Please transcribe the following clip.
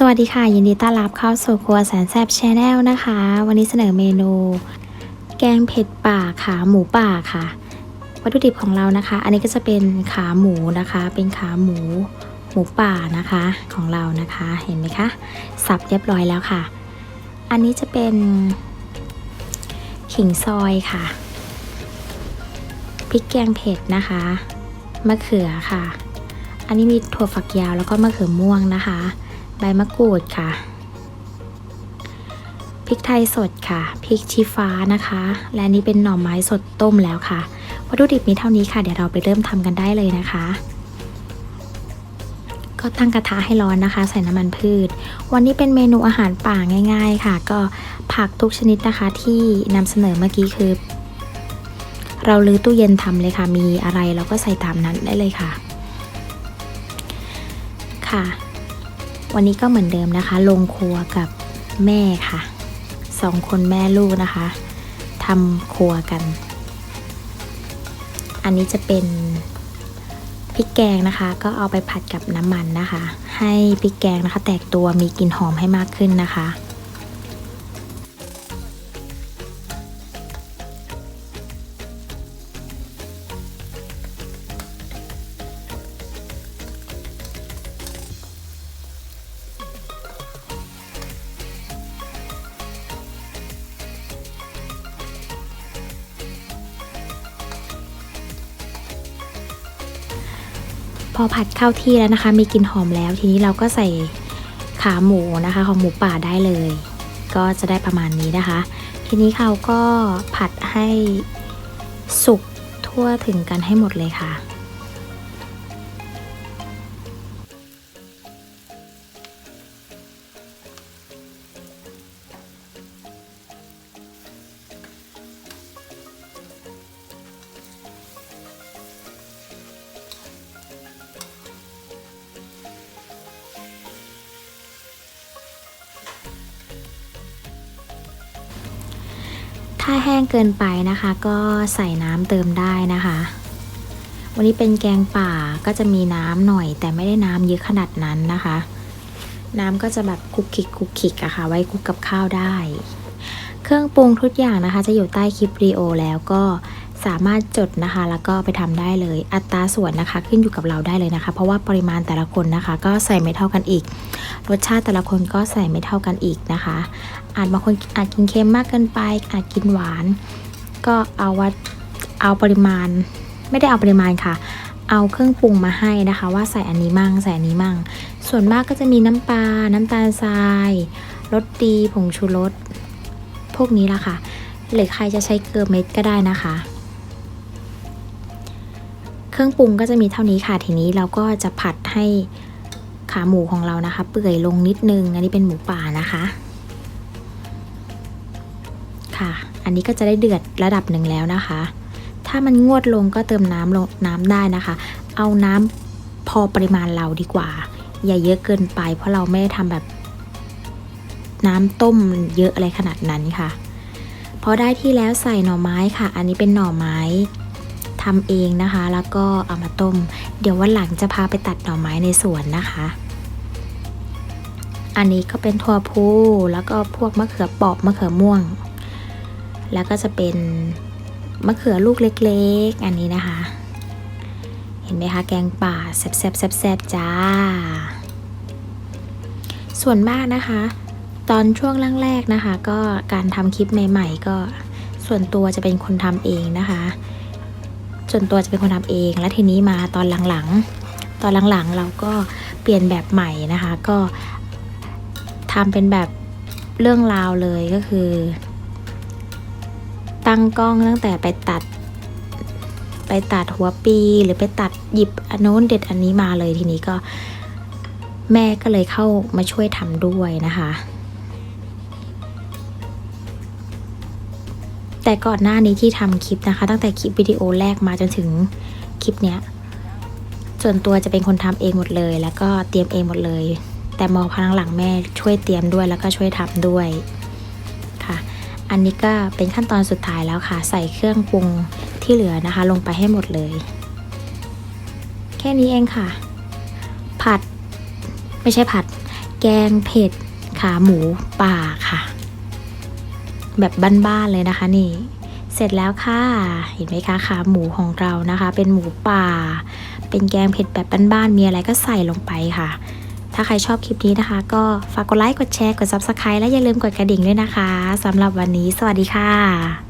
สวัสดีค่ะ ยินดีต้อนรับเข้าสู่ครัวแสนแซ่บชาแนลนะคะ วันนี้เสนอเมนู แกงเผ็ดป่าขาหมูป่าค่ะ วัตถุดิบของเรานะคะ อันนี้ก็จะเป็นขาหมูนะคะ เป็นขาหมูหมูป่านะคะของเรานะคะเห็นไหมคะสับเรียบร้อยแล้วค่ะ อันนี้จะเป็นขิงซอยค่ะพริกแกงเผ็ดนะคะมะเขือค่ะ อันนี้มีถั่วฝักยาวแล้วก็มะเขือม่วงนะคะ ใบมะกรูดค่ะ พริกไทยสดค่ะ พริกชี้ฟ้านะคะ และนนี้เป็นหน่อไม้สดต้มแล้วค่ะ วัตถุดิบมีเท่านี้ค่ะ เดี๋ยวเราไปเริ่มทำกันได้เลยนะคะ ก็ตั้งกระทะให้ร้อนนะคะ ใส่น้ำมันพืช วันนี้เป็นเมนูอาหารป่าง่าย ๆ ค่ะ ก็ผักทุกชนิดนะคะที่นำเสนอเมื่อกี้คือ เราลื้อตู้เย็นทำเลยค่ะ มีอะไรเราก็ใส่ตามนั้นได้เลยค่ะค่ะ วันนี้ก็เหมือนเดิมนะคะ ลงครัวกับแม่ค่ะสองคนแม่ลูกนะคะทำครัวกัน อันนี้จะเป็นพริกแกงนะคะ ก็เอาไปผัดกับน้ำมันนะคะ ให้พริกแกงนะคะ แตกตัวมีกลิ่นหอมให้มากขึ้นนะคะ พอผัดเข้าที่แล้วนะคะ มีกลิ่นหอมแล้ว ทีนี้เราก็ใส่ขาหมูนะคะของหมูป่าได้เลย ก็จะได้ประมาณนี้นะคะ ทีนี้เขาก็ผัดให้สุกทั่วถึงกันให้หมดเลยค่ะ ถ้าแห้งเกินไปนะคะ ก็ใส่น้ำเติมได้นะคะ วันนี้เป็นแกงป่าก็จะมีน้ำหน่อย แต่ไม่ได้น้ำเยอะขนาดนั้นนะคะ น้ำก็จะแบบคุกคิกคุกคิกอะค่ะ ไว้คลุกกับข้าวได้ เครื่องปรุงทุกอย่างนะคะ จะอยู่ใต้คลิปรีโอแล้วก็ สามารถจดนะคะ แล้วก็ไปทำได้เลย อัตราส่วนนะคะขึ้นอยู่กับเราได้เลยนะคะ เพราะว่าปริมาณแต่ละคนนะคะ ก็ใส่ไม่เท่ากันอีก รสชาติแต่ละคนก็ใส่ไม่เท่ากันอีกนะคะ อาจบางคนอาจกินเค็มมากเกินไป อาจกินหวาน ก็เอาวัดเอาปริมาณ ไม่ได้เอาปริมาณค่ะ เอาเครื่องปรุงมาให้นะคะ ว่าใส่อันนี้มั่งใส่อันนี้มั่ง ส่วนมากก็จะมีน้ำปลา น้ำตาลทรายรสดีผงชูรสพวกนี้ละค่ะหรือใครจะใช้เกลือเม็ดก็ได้นะคะ เครื่องปรุงก็จะมีเท่านี้ค่ะ ทีนี้เราก็จะผัดให้ขาหมูของเรานะคะ เปื่อยลงนิดนึง อันนี้เป็นหมูป่านะคะ ค่ะ อันนี้ก็จะได้เดือดระดับหนึ่งแล้วนะคะ ถ้ามันงวดลงก็เติมน้ำลงน้ำได้นะคะ เอาน้ำพอปริมาณเราดีกว่า อย่าเยอะเกินไป เพราะเราไม่ได้ทำแบบน้ำต้มเยอะอะไรขนาดนั้นค่ะ พอได้ที่แล้วใส่หน่อไม้ค่ะ อันนี้เป็นหน่อไม้ ทำเองนะคะ แล้วก็เอามาต้ม เดี๋ยววันหลังจะพาไปตัดหน่อไม้ในสวนนะคะ อันนี้ก็เป็นถั่วพูแล้วก็พวกมะเขือปราะมะเขือม่วง แล้วก็จะเป็นมะเขือลูกเล็กๆ อันนี้นะคะ เห็นไหมคะแกงป่าแซ่บๆแซ่บๆจ้า ส่วนมากนะคะ ตอนช่วงแรกๆนะคะ ก็การทำคลิปใหม่ๆก็ส่วนตัวจะเป็นคนทำเองนะคะ ส่วนตัวจะเป็นคนทำเอง และทีนี้มาตอนหลังๆ ตอนหลังๆ เราก็เปลี่ยนแบบใหม่นะคะ ก็ทำเป็นแบบเรื่องราวเลยก็คือ ตั้งกล้องตั้งแต่ไปตัด ไปตัดหัวปีหรือไปตัดหยิบอันโน้นเด็ดอันนี้มาเลยทีนี้ก็แม่ก็เลยเข้ามาช่วยทำด้วยนะคะ แต่ก่อนหน้านี้ที่ทำคลิปนะคะ ตั้งแต่คลิปวิดีโอแรกมาจนถึงคลิปเนี้ยส่วนตัวจะเป็นคนทำเองหมดเลย แล้วก็เตรียมเองหมดเลย แต่มอพลังหลังแม่ช่วยเตรียมด้วยแล้วก็ช่วยทำด้วยค่ะ อันนี้ก็เป็นขั้นตอนสุดท้ายแล้วค่ะ ใส่เครื่องปรุงที่เหลือนะคะ ลงไปให้หมดเลย แค่นี้เองค่ะ ผัด ไม่ใช่ผัด แกงเผ็ดขาหมูป่าค่ะ แบบบ้านๆเลยนะคะนี่ เสร็จแล้วค่ะ เห็นไหมคะขาหมูของเรานะคะ เป็นหมูป่า เป็นแกงเผ็ดแบบบ้านๆมีอะไรก็ใส่ลงไปค่ะ ถ้าใครชอบคลิปนี้นะคะ ก็ฝากกดไลค์กดแชร์กด Subscribe และอย่าลืมกดกระดิ่งด้วยนะคะสำหรับวันนี้ สวัสดีค่ะ